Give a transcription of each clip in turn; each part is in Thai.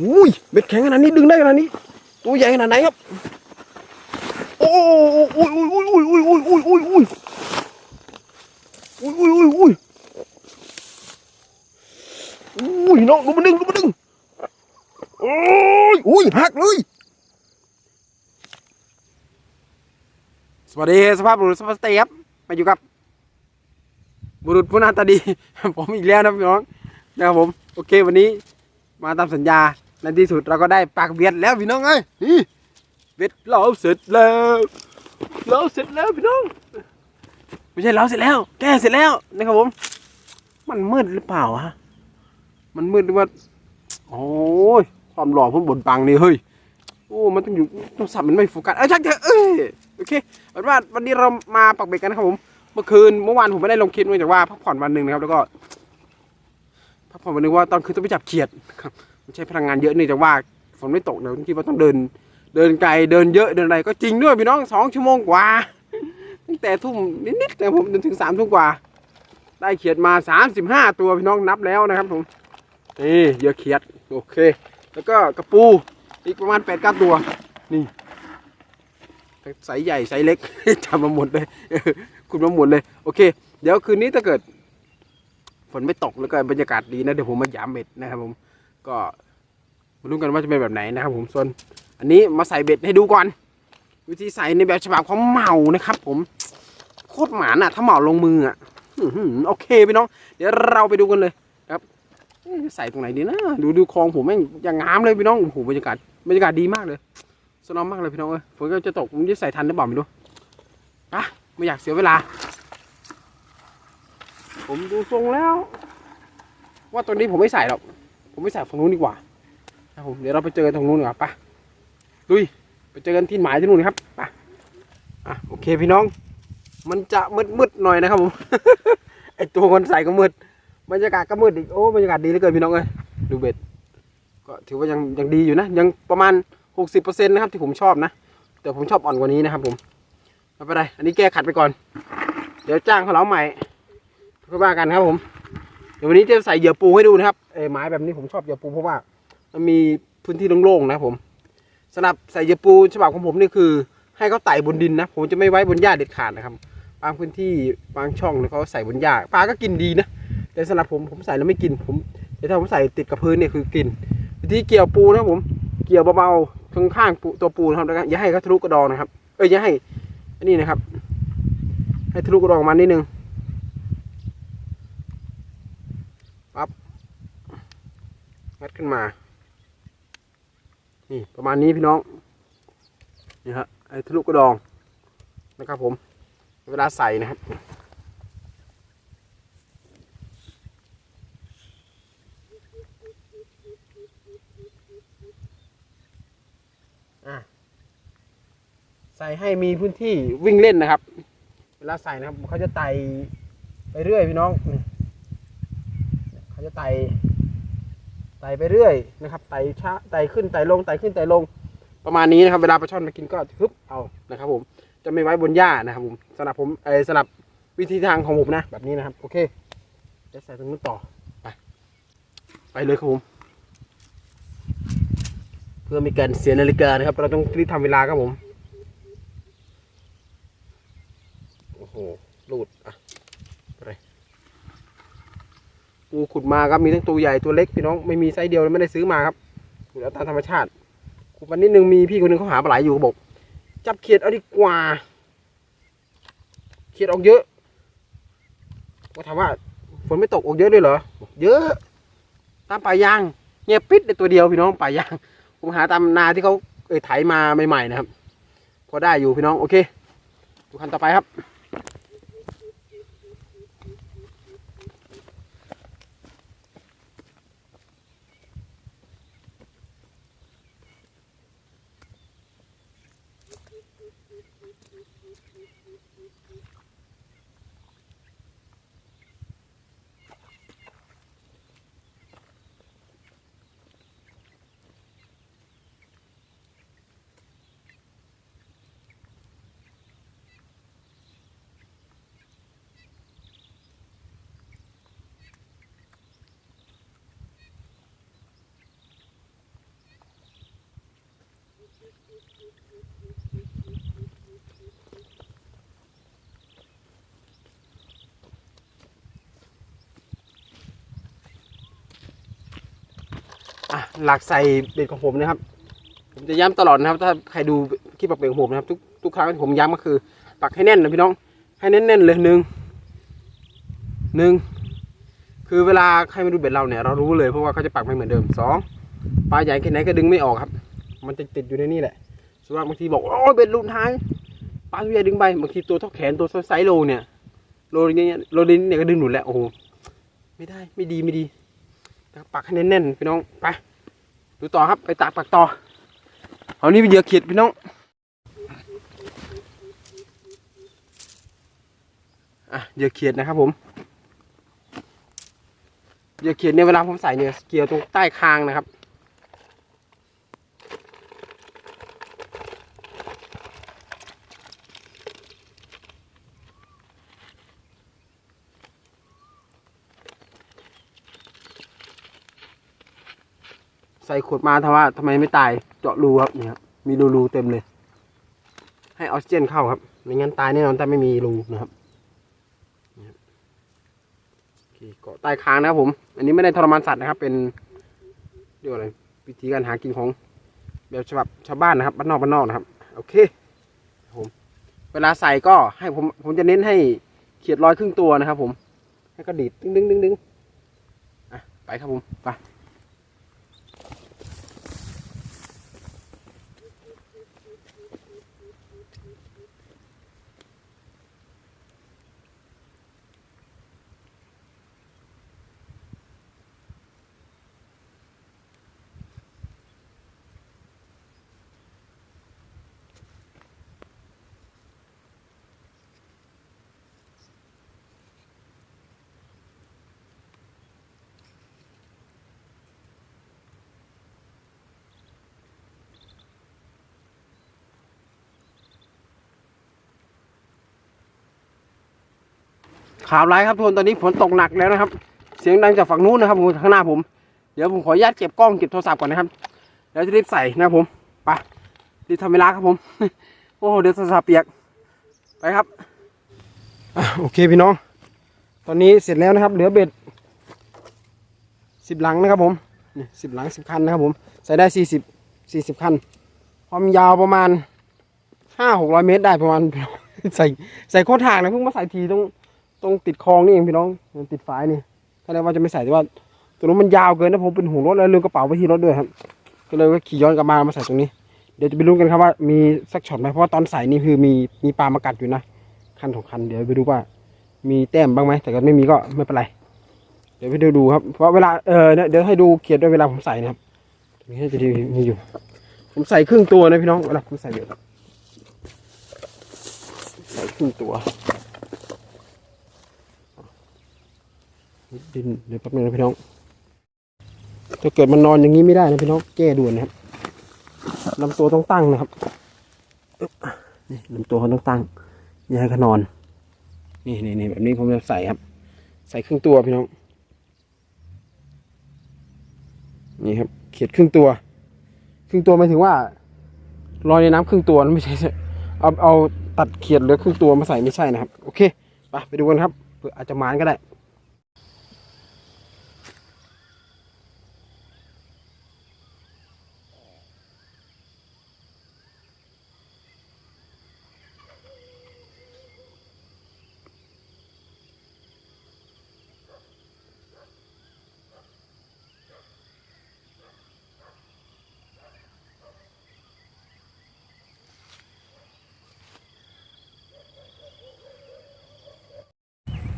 อุ้ยเบ็ดแข็งขนาดนี้ดึงได้ขนาดนี้ ตัวใหญ่ขนาดไหนครับ โอ้ยอุ้ยอุ้ยอุ้ยอุ้ยอุ้ยอุ้ยอุ้ยอุ้ยอุ้ยอุ้ยอุ้ยอุ้ยน้องดูมันดึงดูมันดึงโอ้ยอุ้ยหักเลยสวัสดีสภาพบุรุษสภาพสเตย์ครับมาอยู่กับบุรุษผู้หน้าตาดี ผมอีกแล้วนะพี่น้องนะครับผม โอเควันนี้มาตามสัญญา ในที่สุดเราก็ได้ปากเบียดแล้วพี่น้องเอ้ยนี่เบ็ดเราเสร็จแล้วเราเสร็จแล้วพี่น้อง ไม่ใช่เราเสร็จแล้ว แกเสร็จแล้วนะครับผม มันมืดหรือเปล่าฮะมันมืดหรือว่าโอ้ยความหล่อผมบนปังนี่เฮ้ยโอ้มันต้องอยู่โทรศัพท์มันไม่โฟกัสเอ้ช่างเถอะเอ้ยโอเคเอาเป็นว่าวันนี้เรามาปักเบ็ดกันนะครับผมเมื่อคืนเมื่อวานผมไม่ได้ลงคลิปเนื่องจากว่าพักผ่อนวันหนึ่งนะครับแล้วก็พักผ่อนวันหนึ่งว่าตอนคืนต้องไปจับเขียดครับ มันใช้พลังงานเยอะเนื่องจากว่าฝนไม่ตกเดี๋ยวคิดว่าต้องเดิน เดินไกลเดินเยอะเดินอะไรก็จริงด้วยพี่น้องสองชั่วโมงกว่าตั้งแต่ทุ่มนิดๆแต่ผมจนถึงสามทุ่มกว่า ได้เขียดมาสามสิบห้าตัวพี่น้องนับแล้วนะครับผมนี่เยอะเขียดโอเค แล้วก็กระปูอีกประมาณแปดเก้าตัว นี่ไซส์ใหญ่ไซส์เล็กจำมาหมดเลยคุณมาหมดเลย โอเค เดี๋ยวคืนนี้ถ้าเกิด ฝนไม่ตกแล้วก็บรรยากาศดีนะ เดี๋ยวผมมาหยามเบ็ดนะครับผม ก็มาลุ้นกันว่าจะเป็นแบบไหนนะครับ ผมส่วนอันนี้มาใส่เบ็ดให้ดูก่อน วิธีใส่ในแบบฉบับของเหมานะครับ ผมโคตรหมานอะ ถ้าเหมาลงมืออะโอเคพี่น้อง เดี๋ยวเราไปดูกันเลยครับ ใส่ตรงไหนดีนะดูดูคลองผมแม่งอย่างงามเลยพี่น้องโอ้โหบรรยากาศบรรยากาศดีมากเลยสนอมมากเลยพี่น้องเอ้ยฝนก็จะตกผมจะใส่ทันหรือเปล่าไม่รู้ไปไม่อยากเสียเวลา ผมดูทรงแล้ว ว่าตัวนี้ผมไม่ใส่หรอก ผมไม่ใส่ฝั่งนู้นดีกว่าครับผมเดี๋ยวเราไปเจอกันตรงนู้นดีกว่าไปะลุยไปเจอกันที่หมายที่นู่นครับไปอะโอเคพี่น้อง มันจะมืดมืดๆหน่อยนะครับผมไอตัวคนใส่ก็มืดบรรยากาศก็มืดอีกโอ้บรรยากาศดีเหลือเกินพี่น้องเอ้ยดูเบ็ดก็ถือว่ายังยังดีอยู่นะ ยังประมาณหกสิบเปอร์เซ็นต์นะครับที่ผมชอบนะ แต่ผมชอบอ่อนกว่านี้นะครับผมไม่เป็นไรอันนี้แก้ขัดไปก่อน เดี๋ยวจ้างเขาเหลาใหม่ก็ว่ากันครับผม เดี๋ยววันนี้จะใส่เหยื่อปูให้ดูนะครับเออไม้แบบนี้ผมชอบเหยื่อปูเพราะว่า มันมีพื้นที่โล่งๆนะผมสำหรับใส่เหยื่อปูฉบับของผมนี่คือ ให้เขาไต่บนดินนะ ผมจะไม่ไว้บนหญ้าเด็ดขาดนะครับบางพื้นที่บางช่องเนี่ยเขาใส่บนหญ้าปลาก็กินดีนะแต่สำหรับผมผมใส่แล้วไม่กินผมแต่ถ้าผมใส่ติดกับพื้นเนี่ยคือกินวิธีเกี่ยวปูนะผม เกี่ยวเบาๆข้างๆตัวปูนะครับแล้วก็อย่าให้เขาทะลุกระดองนะครับ เอ้ยอย่าให้อันนี้นะครับ ให้ทะลุกระดองมานิดนึง งัดขึ้นมา นี่ประมาณนี้พี่น้อง นี่ฮะไอ้ทะลุกระดองนะครับผม เวลาใส่นะครับใส่ให้มีพื้นที่วิ่งเล่นนะครับ เวลาใส่นะครับเขาจะไต่ไปเรื่อยพี่น้องเขาจะไต่ ต่ไปเรื่อยนะครับไต่ช้าไต่ขึ้นไต่ลงไต่ขึ้นไต่ลง ประมาณนี้นะครับ เวลาปลาช่อนมากินก็ฮึบเอานะครับ ผมจะไม่ไว้บนหญ้านะครับ ผมสำหรับผมเออสำหรับวิธีทางของผมนะ แบบนี้นะครับ โอเคจะใส่ตรงนู้นต่อไปไปเลยครับผม เพื่อม่การเสียนาฬิกานะครับ เราต้องรีบทำเวลาครับผมโอ้โหลูดอะ ปูขุดมาครับมีทั้งตัวใหญ่ตัวเล็กพี่น้องไม่มีไซส์เดียวเลยไม่ได้ซื้อมาครับขุดเอาตามธรรมชาติขุดวันนิดนึงมีพี่คนหนึงเขาหาปลาไหลอยู่เขาบอก จับเขียดเอาดีกว่า เขียดออกเยอะก็ถามว่าฝนไม่ตกออกเยอะด้วยเหรอ เยอะ ตามป่ายางเงียบปิดเลยตัวเดียวพี่น้องป่ายางผมหาตามนาที่เขาเอ่ยไถมาใหม่ๆนะครับ พอได้อยู่พี่น้องโอเคดูคันต่อไปครับ หลักใส่เบ็ดของผมนะครับ ผมจะย้ำตลอดนะครับ ถ้าใครดูคลิปปักเบ็ดของผมนะครับทุกทุกครั้งที่ผมย้ำก็คือปักให้แน่นนะพี่น้อง ให้แน่นๆเลยหนึ่งหนึ่งคือเวลาใครมาดูเบ็ดเราเนี่ยเรารู้เลยเพราะว่าเขาจะปักไม่เหมือนเดิมสองปลาใหญ่แค่ไหนก็ดึงไม่ออกครับ มันจะติดอยู่ในนี่แหละส่วนมากบางทีบอกโอ้ยเบ็ดหลุดหายปลาตัวใหญ่ดึงไปบางทีตัวเท่าแขนตัวไซส์โลเนี่ยโลอย่างเงี้ยโลนี้เนี่ยก็ดึงหลุดแล้วโอ้โหไม่ได้ไม่ดีไม่ดีปักให้แน่นๆพี่น้องไปดูต่อครับไปตากปักต่อเอานี่เป็นเหยื่อเขียดพี่น้องอะเหยื่อเขียดนะครับผมเหยื่อเขียดเนี่ยเวลาผมใส่เนี่ยเกี่ยวตรงใต้คางนะครับ ใส่ขวดมาทว่าทำไมไม่ตายเจาะรูครับนี่ครับมีรูรูๆเต็มเลย ให้ออกซิเจนเข้าครับไม่งั้นตายแน่นอนแต่ไม่มีรูนะครับนี่ครับโอเคเกาะใต้คางนะครับผม อันนี้ไม่ได้ทรมานสัตว์นะครับ เป็นเรียกว่าอะไรวิธีการหากินของแบบฉบับชาวบ้านนะครับบ้านนอกบ้านนอกนะครับ โอเคผมเวลาใส่ก็ให้ผมผมจะเน้นให้เขียดรอยครึ่งตัวนะครับ ผม ให้ก็ดีดดึงดึงดึงดึงอะไปครับผมไป ข่าวร้ายครับทุกคนตอนนี้ฝนตกหนักแล้วนะครับ เสียงดังจากฝั่งนู้นนะครับผมข้างหน้าผม เดี๋ยวผมขออนุญาตเก็บกล้องเก็บโทรศัพท์ก่อนนะครับแล้วจะรีบใส่นะครับผมไปรีบทำเวลาครับผม โอ้โหเดี๋ยวโทรศัพท์เปียกไปครับอโอเคพี่น้อง ตอนนี้เสร็จแล้วนะครับ เหลือเบ็ดสิบหลังนะครับผมนี่สิบหลังสิบคันนะครับผมใส่ได้สี่สิบสี่สิบคัน ความยาวประมาณห้าหกร้อยเมตรได้ประมาณใส่ใส่โคตรห่างนะเพิ่งมาใส่ทีตรง ตรงติดคลองนี่เองพี่น้องติดฝายนี่ถ้าได้ว่าจะไม่ใส่แต่ว่าตรงนู้นมันยาวเกินนะผมเป็นห่วงรถแล้วลืมกระเป๋าไว้ที่รถด้วยครับก็เลยขี่ย้อนกลับมามาใส่ตรงนี้ เดี๋ยวจะไปลุ้กันครับว่ามีสักช็อตไหมเพราะว่าตอนใส่นี่คือมีมีปลามากัดอยู่นะคันของคันเดี๋ยวไปดูว่า มีแต้มบ้างไหมแต่ก็ไม่มีก็ไม่เป็นไร เดี๋ยวไปดูดูครับเพราะเวลาเออเนี่ยเดี๋ยวให้ดูเขียนด้วยเวลาผมใส่นะครับนี้จะดีมีอยู่ ผมใส่ครึ่งตัวนะพี่น้องเวลาผมใส่เยอะใส่ครึ่งตัว ดินเดี๋ยวแป๊บนึงนะพี่น้องถ้าเกิดมันนอนอย่างนี้ไม่ได้นะพี่น้องแก้ด่วนนะครับลำตัวต้องตั้งนะครับนี่ลำตัวเขาต้องตั้งอย่าให้เขานอน นี่นี่นี่แบบนี้ผมจะใส่ครับ ใส่ครึ่งตัวพี่น้อง นี่ครับ เขียดครึ่งตัว ครึ่งตัวหมายถึงว่าลอยในน้ำครึ่งตัวนะไม่ใช่เอาเอาตัดเขียดเหลือครึ่งตัวมาใส่ไม่ใช่นะครับ โอเคไปไปดูกันครับเผื่ออาจจะมานก็ได้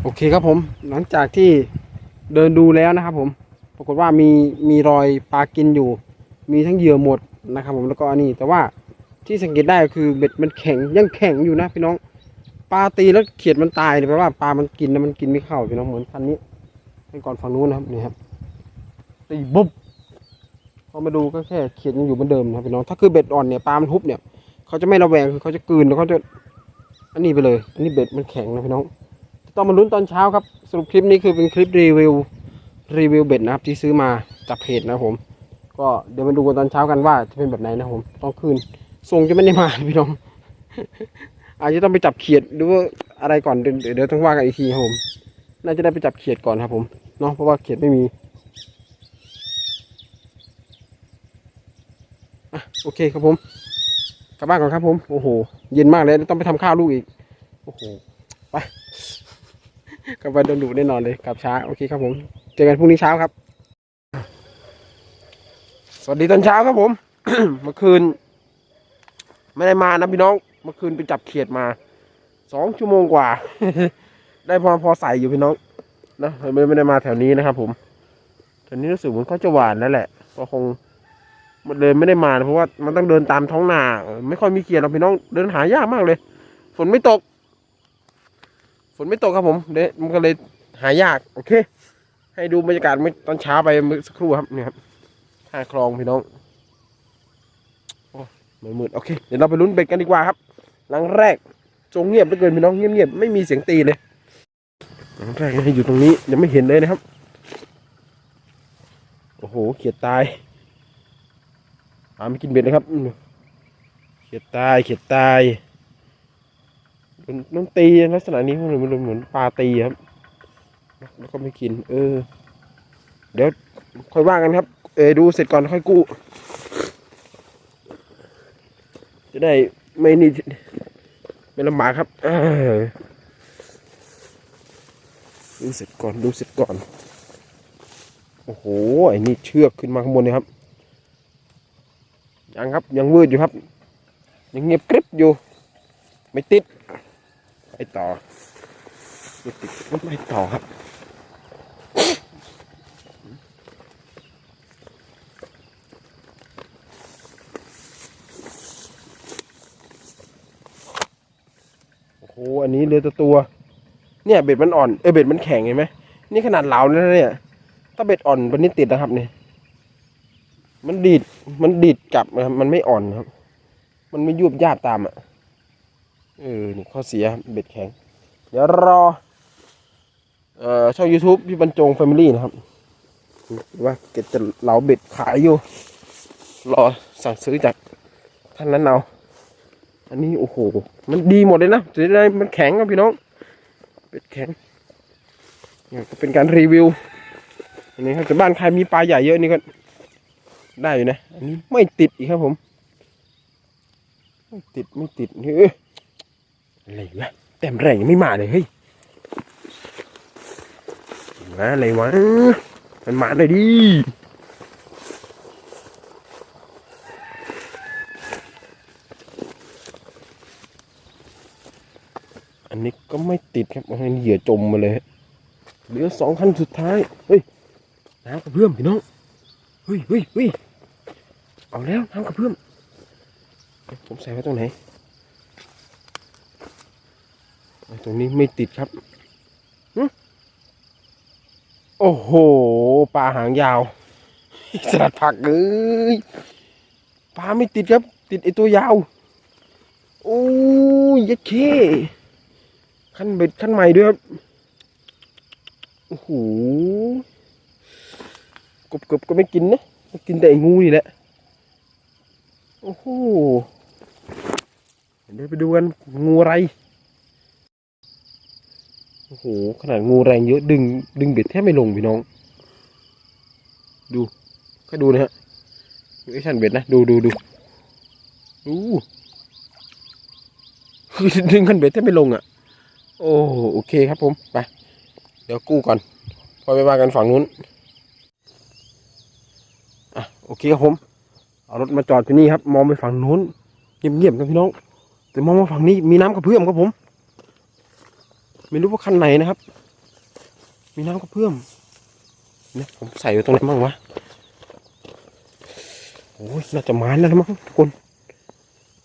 อเคครับผม หลังจากที่เดินดูแล้วนะครับผม ปรากฏว่ามีมีรอยปลากินอยู่ มีทั้งเหยื่อหมดนะครับ ผมแล้วก็อันนี้ แต่ว่าที่สังเกตได้ก็คือเบ็ดมันแข็งยังแข็งอยู่นะพี่น้องปลาตีแล้วเขียดมันตายเนี่ยแปลว่าปลามันกินแล้วมันกินไม่เข้าพี่น้องเหมือนคันนี้ให้ก่อนฝั่งนู้นนะครับนี่ครับตีบุ๊บพอมาดูก็แค่เขียดยังอยู่เหมือนเดิมนะครับพี่น้องถ้าคือเบ็ดอ่อนเนี่ยปลามันทุบเนี่ยเขาจะไม่ระแวงคือเขาจะกืนแล้วเขาจะอันนี้ไปเลย อันนี้เบ็ดมันแข็งนะพี่น้อง ต้องมาลุ้นตอนเช้าครับสรุปคลิปนี้คือเป็นคลิปรีวิวรีวิวเบ็ดนะครับที่ซื้อมาจากเพจนะผมก็เดี๋ยวมาดูกันตอนเช้ากันว่าจะเป็นแบบไหนนะผมต้องคืนทรงจะไม่ได้มาพี่น้องอาจจะต้องไปจับเขียดหรือว่าอะไรก่อนเดี๋ยวเดี๋ยวต้องว่ากันอีกทีครับผมน่าจะได้ไปจับเขียดก่อนครับผมเนาะเพราะว่าเขียดไม่มีอะโอเคครับผมกลับบ้านก่อนครับผมโอ้โห เย็นมากเลยต้องไปทำข้าวลูกอีกโอ้โหไป กลับไปโดนดุแน่นอนเลยกลับช้าโอเคครับผมเจอกันพรุ่งนี้เช้าครับ สวัสดีตอนเช้าครับผม เมื่อคืน ไม่ได้มานะพี่น้อง เมื่อคืนไปจับเขียดมาสองชั่วโมงกว่า ได้พอพอใส่อยู่พี่น้องนะไม่ไม่ได้มาแถวนี้นะครับ ผมแถวนี้รู้สึกเหมือนเขาจะหวานแล้วแหละ ก็คงมันเลยไม่ได้มานะเพราะว่ามันต้องเดินตามท้องนา ไม่ค่อยมีเขียดหรอกพี่น้องเดินหายากมากเลย ฝนไม่ตก ฝนไม่ตกครับผมเดยวมันก็เลยหายาก โอเค ให้ดูบรรยากาศเมื่อตอนเช้าไปเมื่อสักครู่ครับเนี่ยครับท่าคลองพี่น้องโอ้ยมืดๆโอเค เดี๋ยวเราไปลุ้นเบ็ดกันดีกว่าครับ หลังแรกจงเงียบเหลือเกินพี่น้องเงียบๆไม่มีเสียงตีเลยหลังแรกยังอยู่ตรงนี้ยังไม่เห็นเลยนะครับ โอ้โหเขียดตายปลาไม่กินเบ็ดนะครับเขียดตายเขียดตาย โดนโดนตีลักษณะนี้มันเหมือนเหมือนปลาตีครับ แล้วก็ไม่กิน เออ เดี๋ยวค่อยว่ากันครับ เออดูเสร็จก่อนค่อยกู้ จะได้ไม่นี่ไม่ลำบากครับดูเสร็จก่อนดูเสร็จก่อน โอ้โหไอ้นี่เชือกขึ้นมาข้างบนเลยครับ ยังครับยังวืดอยู่ครับ ยังเงียบกริบอยู่ ไม่ติด ไปต่อไม่ติดก็ไม่ต่อครับโอ้โหอันนี้เรือตัวตัว เนี่ยเบ็ดมันอ่อน เออเบ็ดมันแข็งเห็นไหม นี่ขนาดเหลาแล้วเนี่ย ถ้าเบ็ดอ่อนวันนี้ติดนะครับเนี่ย มันดีด มันดีดกลับนะครับ มันไม่อ่อนครับ มันไม่ยุบยาบตามอะ เออนี่ข้อเสียเบ็ดแข็ง เดี๋ยวรอ เอ่อช่อง YouTube พี่บรรจง Family นะครับว่าเก็บจะเหลาเบ็ดขายอยู่ รอสั่งซื้อจากท่านนั้นเอาอันนี้โอ้โห มันดีหมดเลยนะจะได้มันแข็งครับพี่น้อง เป็ดแข็งเนี่ยก็เป็นการรีวิว อันนี้ครับแต่บ้านใครมีปลาใหญ่เยอะนี่ก็ได้อยู่นะ อันนี้ไม่ติดอีกครับผม ไม่ติดไม่ติดเฮ้ย อะไรวะแต้มแรงยังไม่มาเลยเฮ้ยมาอะไรวะมันมาเลยดิอันนี้ก็ไม่ติดครับอันนี้เหยื่อจมมาเลยเหลือสองคันสุดท้าย เฮ้ยน้ำกระเพื่อมพี่น้องเฮ้ยเฮ้ยเฮ้ยเอาแล้วน้ำกระเพื่อมผมใส่ไว้ตรงไหน ตรงนี้ไม่ติดครับหึโอ้โหปลาหางยาวสลัดผักเอ้ยปลาไม่ติดครับ ติดไอตัวยาวโอ้ยยัดเคขั้นเบ็ดขั้นใหม่ด้วยครับโอ้โหกบกบก็ไม่กินนะกินแต่ไอ้งูนี่แหละโอ้โหเดี๋ยวไปดูกันงูอะไร โอ้โห ขนาดงูแรงเยอะดึง ดึงเบ็ดแทบไม่ลงพี่น้อง ดูก็ดูนะฮะดูไอ้ชันเบ็ดนะ ดูดูดูดูคือดึงขันเบ็ดแทบไม่ลงอะ โอ้โอเคครับผมไปเดี๋ยวกู้ก่อนพอไปว่ากันฝั่งนู้นอะโอเคครับผมเอารถมาจอดที่นี่ครับ มองไปฝั่งนู้นเงียบๆนะพี่น้องแต่มองมาฝั่งนี้มีน้ำกระเพื่อมครับผม ไม่รู้ว่าคันไหนนะครับ มีน้ำกระเพื่อมเนี่ยผมใส่ไว้ตรงไหนบ้างวะโอ้ยน่าจะมานแล้วมั้งทุกคน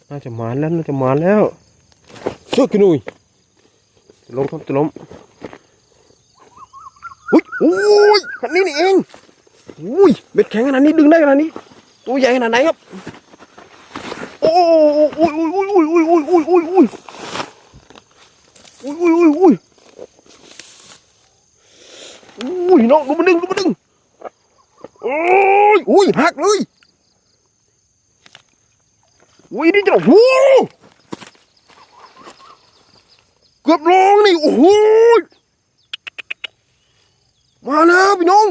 น่าจะมานแล้วน่าจะมานแล้วเชือกินุยจะล้มครับจะล้มอุ้ยอุ้ยขนนี้นี่เองอุ้ยเบ็ดแข็งขนาดนี้ดึงได้ขนาดนี้ ตัวใหญ่ขนาดไหนครับ โอ้อุ้ยอุ้ยโอ้ยโอ้ยโอ้ยอุ้ยอุ้ยอุ้ยอุ้ย อุ้ยอุ้ยอุ้ยอุ้ยอุ้ยน้องดูมันดึงดูมันดึงโอ้ยอุ้ยหักเลยอุ้ยนี่จะโอ้โหเกือบลงนี่โอ้โหมาแล้วพี่น้อง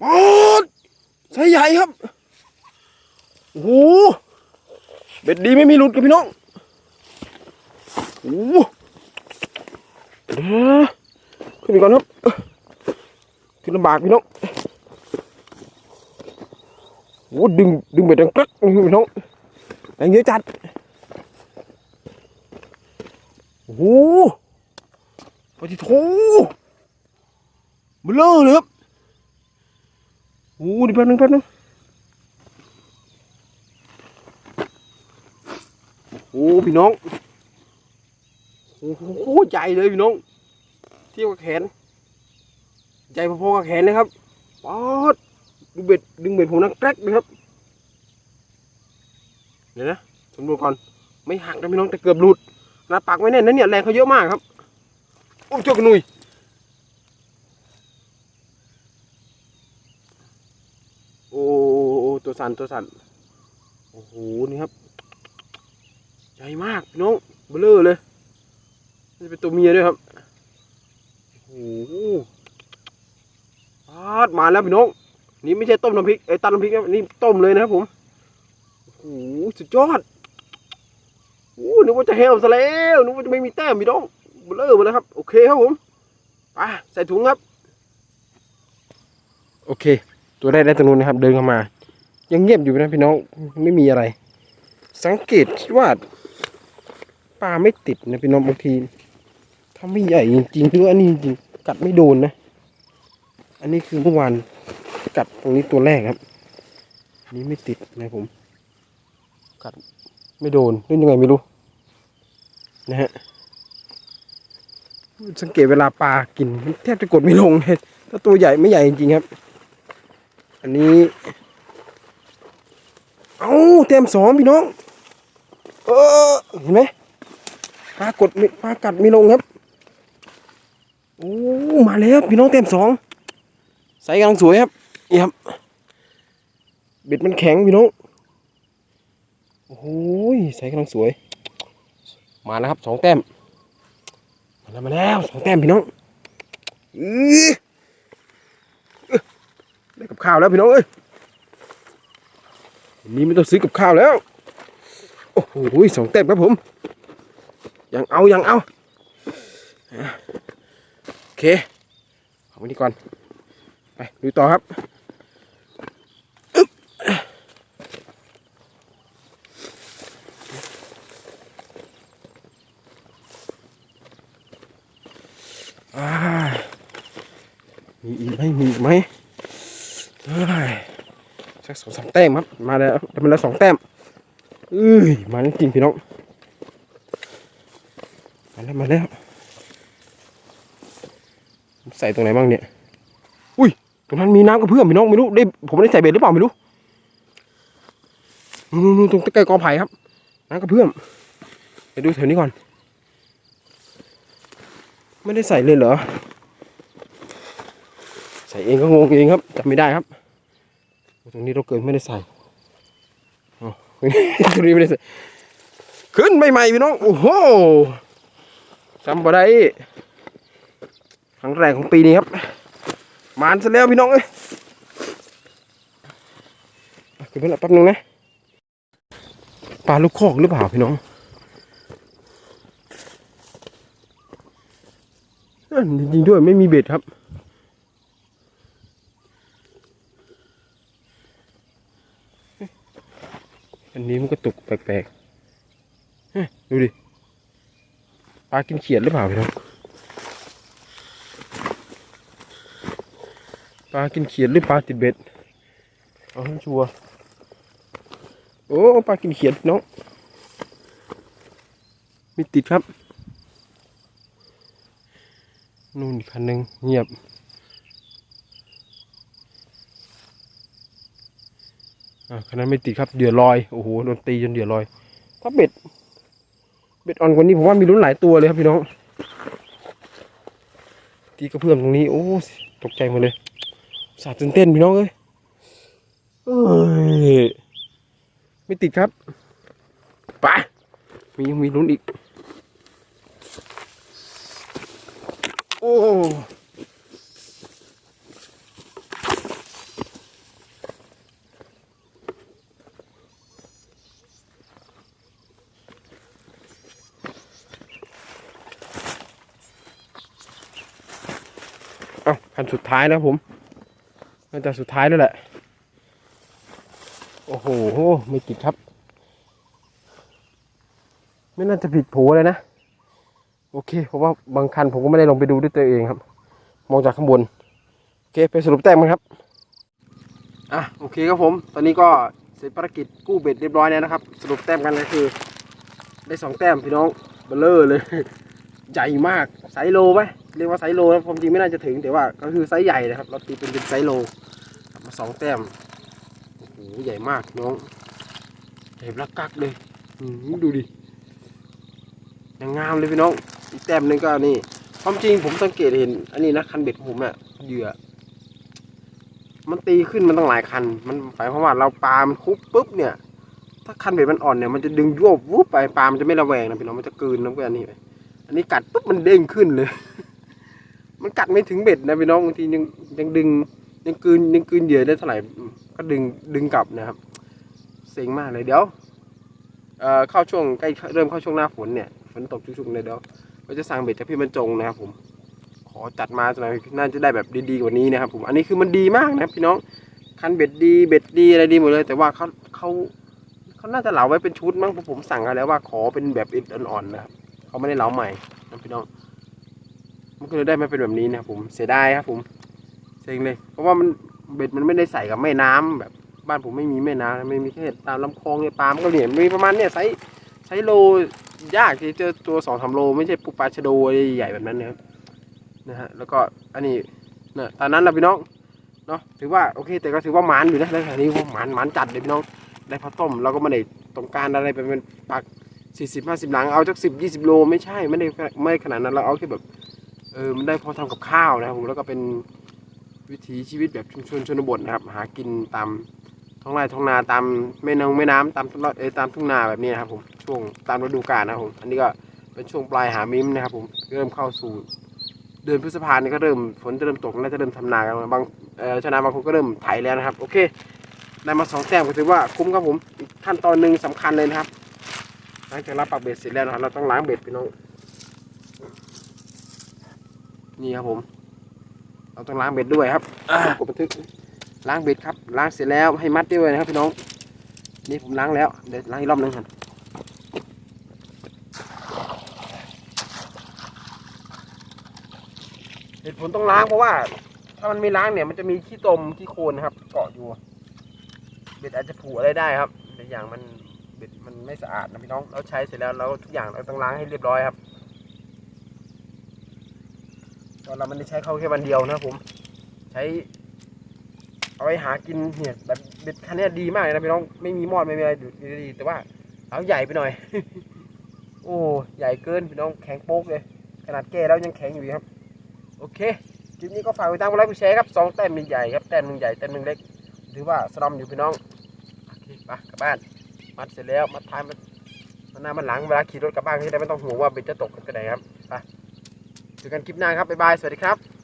ปอดใส่ใหญ่ครับ โอ้โหเบ็ดดีไม่มีหลุดกับพี่น้อง อ้เดี๋ยวขึ้นไปก่อนครับขึ้นลำบากพี่น้องโอ้ดึงดึงเบ็ดดังกรักนี่พี่น้องแรงเยอะจัดโอ้โหปฏิโทเบลอเลยครับโอ้ดีแป๊บนึงแป๊บนึงโอ้พี่น้อง โอ้โหใหญ่เลยพี่น้อง เที่ยบกับแขน ใหญ่พอๆกับแขนเลยครับป๊อดดูเบ็ดดึงเบ็ดผมนังแกรกเลยครับ เดี๋ยวนะสำรวจก่อน ไม่หักนะพี่น้องแต่เกือบหลุดนะปักไว้แน่นนะเนี่ยแรงเขาเยอะมากครับ โอ้เจ้ากระนุยโอ้โอ้ตัวสั่นตัวสั่นโอ้โห นี่ครับ ใหญ่มากพี่น้องเบลอเลย นี่เป็นตัวเมียด้วยครับโอ้โหปามาแล้วพี่น้องนี่ไม่ใช่ต้มน้ำพริกไอ้ตันน้ำพริกนะนี่ต้มเลยนะครับผมโอ้โหสุดยอดโอ้นึกว่าจะเฮลซะแล้วนึกว่าจะไม่มีแต้มพี่น้องเบลอหมาแล้วครับ โอเคครับผมไปใส่ถุงครับ โอเค ตัวแรกได้ตรงนู้นนะครับ เดินเข้ามา ยังเงียบอยู่นะพี่น้องไม่มีอะไร สังเกตคิดว่าปลาไม่ติดนะพี่น้องบางที ถ้าไม่ใหญ่จริงๆหรือว่าอันนี้จริงกัดไม่โดนนะ อันนี้คือเมื่อวานกัดตรงนี้ตัวแรกครับอันนี้ไม่ติดนะผม กัดไม่โดนเล่นยังไงไม่รู้ นะฮะ สังเกตเวลาปลากินแทบจะกดไม่ลงเลยถ้าตัวใหญ่ไม่ใหญ่จริงๆครับ อันนี้ เอาเต็มสองพี่น้อง เออเห็นไหมปลากดไม่ปลากัดไม่ลงครับ มาแล้วพี่น้องเต็มสองใส่กำลังสวยครับนี่ครับเบ็ดมันแข็งพี่น้องโอ้โหใส่กำลังสวย มาแล้วครับสองแต้มมาแล้วมาแล้วสองแต้มพี่น้องอื้ออื้อได้กับข้าวแล้วพี่น้องเอ้ยนนี้ไม่ต้องซื้อกับข้าวแล้วโอ้โหสองแต้มครับผมยังเอายังเอา เคเอาไว้นี่ก่อน ไปดูต่อครับอึ๊บอ่มีอีกไหมมีอีกไหมสักสองสามแต้มครับ มาแล้วได้มาแล้วสองแต้มเอ้ยมาจริงๆพี่น้อง มาแล้ว มาแล้ว ใส่ตรงไหนบ้างเนี่ย อุ้ย ตรงนั้นมีน้ำกระเพื่อมพี่น้องไม่รู้ได้ผมได้ใส่เบ็ดหรือเปล่าไม่รู้นู่นนู่ตรงใกล้กอไผ่ครับน้ำกระเพื่อมไปดูแถวนี้ก่อน ไม่ได้ใส่เลยเหรอ ใส่เองก็งงเองครับจำไม่ได้ครับ ตรงนี้เราเกินไม่ได้ใส่อ๋อตรงนี้ไม่ได้ใส่ขึ้นใหม่ๆพี่น้อง โอ้โหจำบ่ได้ ครั้งแรกของปีนี้ครับมานซะแล้วพี่น้องเอ้ยอะขึ้นไปละแป๊บนึงนะปลาลูกคอกหรือเปล่าพี่น้องนั่นจริงด้วยไม่มีเบ็ดครับ อันนี้มันก็ตกแปลกๆดูดิปลากินเขียดหรือเปล่าพี่น้อง ปลากินเขียดหรือปลาติดเบ็ดเอาให้ชัวร์โอ้ปลากินเขียดน้องมีติดครับ นู่นอีกคันหนึ่งเงียบอ่าคันนั้นไม่ติดครับเดือดลอยโอ้โหโดนตีจนเดือดลอย ถ้าเบ็ด เบ็ดอ่อนกว่านี้ผมว่ามีลุ้นหลายตัวเลยครับพี่น้อง ตีกระเพื่อมตรงนี้โอ้ตกใจหมดเลย สาดตื่นเต้นพี่น้องเอ้ยไม่ติดครับไปมียังมีลุ้นอีก โอ้เอาคันสุดท้ายแล้วผม น่าจะสุดท้ายแล้วแหละ โอ้โห ไม่ติดครับ ไม่น่าจะผิดโผเลยนะ โอเค เพราะว่าบางคันผมก็ไม่ได้ลงไปดูด้วยตัวเองครับ มองจากข้างบน โอเค ไปสรุปแต้มกันครับ อะ โอเคครับผม ตอนนี้ก็เสร็จภารกิจกู้เบ็ดเรียบร้อยแล้วนะครับ สรุปแต้มกันก็คือ ได้สองแต้มพี่น้องเบลเลอร์เลย ใหญ่มากไซโลไหมเรียกว่าไซโลนะความจริงไม่น่าจะถึงแต่ว่าก็คือไซส์ใหญ่นะครับเราตีเป็นไซส์โล สองแต้มโอ้โหใหญ่มากน้องใหญ่รักกักเลยดูดิยังงามเลยพี่น้องอีกแต้มนึงก็นี่ความจริงผมสังเกตเห็น อันนี้นะคันเบ็ดผมเนี่ยเหยื่อมันตีขึ้นมันต้องหลายคัน มันหมายความว่าเราปลามันคุบปุ๊บเนี่ย ถ้าคันเบ็ดมันอ่อนเนี่ยมันจะดึงยวบวุบไปปลามันจะไม่ระแวงนะพี่น้องมันจะกืนน้ำไปอันนี้ไปอันนี้กัดปุ๊บมันเด้งขึ้นเลย มันกัดไม่ถึงเบ็ดนะพี่น้องบางทียังยังดึง ยังกืนยังกืนเหยื่อได้เท่าไหร่ก็ดึงดึงกลับนะครับ เซ็งมากเลยเดี๋ยวเอ่อเข้าช่วงใกล้เริ่มเข้าช่วงหน้าฝนเนี่ยฝนตกชุกๆเลยเดี๋ยวเราจะสั่งเบ็ดจากพี่บรรจงนะครับผม ขอจัดมาหน่อยน่าจะได้แบบดีๆกว่านี้นะครับ ผมอันนี้คือมันดีมากนะพี่น้องคันเบ็ดดีเบ็ดดีอะไรดีหมดเลย แต่ว่าเขาเขาเขาน่าจะเหลาไว้เป็นชุดมั้งเพราะผมสั่งเขาแล้วว่าขอเป็นแบบอิดอ่อนๆนะครับเขาไม่ได้เหลาใหม่นะพี่น้องมันก็เลยได้มาเป็นแบบนี้นะครับผมเสียดายครับผม ซ็งเลย เพราะว่ามันเบ็ดมันไม่ได้ใส่กับแม่น้ำแบบ บ้านผมไม่มีแม่น้ำไม่มีแค่ตามลำคลองเนี่ยปลามันก็เนี่ยมีประมาณเนี่ยไซส์ไซส์โลยากที่จอตัวสองสามโล ไม่ใช่ปูปลาชะโดใหญ่แบบนั้นนะครับนะฮะแล้วก็อันนี้เนี่ยตอนนั้นเราพี่น้องเนาะถือว่าโอเค แต่ก็ถือว่าหมานอยู่นะแล้วนี้ว่าหมานหมานจัดเลยพี่น้องได้พอต้มเราก็ไม่ได้ต้องการอะไรไปเป็นปักสี่สิบห้าสิบหลังเอาจากสิบยี่สิบโลไม่ใช่ไม่ได้ไม่ขนาดนั้นเราเอาแค่แบบเออมันได้พอทำกับข้าวนะครับผมแล้วก็เป็น วิถีชีวิตแบบชุมชนชนบทนะครับ หากินตามท้องไร่ท้องนาตามแม่นงแม่น้ำตามตลอดเออตามทุ่งนาแบบนี้นะครับผมช่วงตามฤดูกาลนะครับผมอันนี้ก็เป็นช่วงปลายหามิมนะครับ ผมเริ่มเข้าสู่เดือนพฤษภาเนี่ยก็เริ่มฝนจะเริ่มตกน่าจะเริ่มทำนากันบางชาวนาบางคนก็เริ่มไถแล้วนะครับ โอเคได้มาสองแต้มก็ถือว่าคุ้มครับผมอีกขั้นตอนหนึ่งสำคัญเลยนะครับหลังจากรับปักเบ็ดเสร็จแล้วนะครับเราต้องล้างเบ็ดพี่น้องนี่ครับผม เราต้องล้างเบ็ดด้วยครับอ่ากดบันทึกล้างเบ็ดครับ ล้างเสร็จแล้วให้มัดด้วยนะครับพี่น้อง นี่ผมล้างแล้วเดี๋ยวล้างอีกรอบหนึงครับเหตุผลต้องล้างเพราะว่า ถ้ามันไม่ล้างเนี่ยมันจะมีขี้ตมขี้โคลนนะครับ เกาะอยู่ เบ็ดอาจจะผูอะไรได้ครับในอย่างมันเบ็ดมันไม่สะอาดนะพี่น้อง เราใช้เสร็จแล้วเราทุกอย่างเราต้องล้างให้เรียบร้อยครับ เพราะเราไม่ได้ใช้เขาแค่วันเดียวนะครับผม ใช้ เอาไว้หากินเนี่ยแบบเบ็ดคันนี้ดีมากเลยนะพี่น้องไม่มีมอดไม่มีอะไรดูดีๆแต่ว่าเอาใหญ่ไปหน่อย โอ้ใหญ่เกินพี่น้องแข็งโป๊กเลย ขนาดแก่แล้วยังแข็งอยู่ครับ โอเคคลิปนี้ก็ฝากไว้ตามกดไลค์กดแชร์ครับสองแต้มใหญ่ครับแต้มหนึ่งใหญ่แต้มหนึ่งเล็กถือว่าสลอมอยู่พี่น้องโอเคไปกลับบ้านมัดเสร็จแล้วมัดท้ายมัดมันหน้ามันหลังเวลาขี่รถกลับบ้านก็จะได้ไม่ต้องห่วงว่าเบ็ดจะตกกันก็ไดครับไป เจอกันคลิปหน้าครับบ๊ายบาย สวัสดีครับ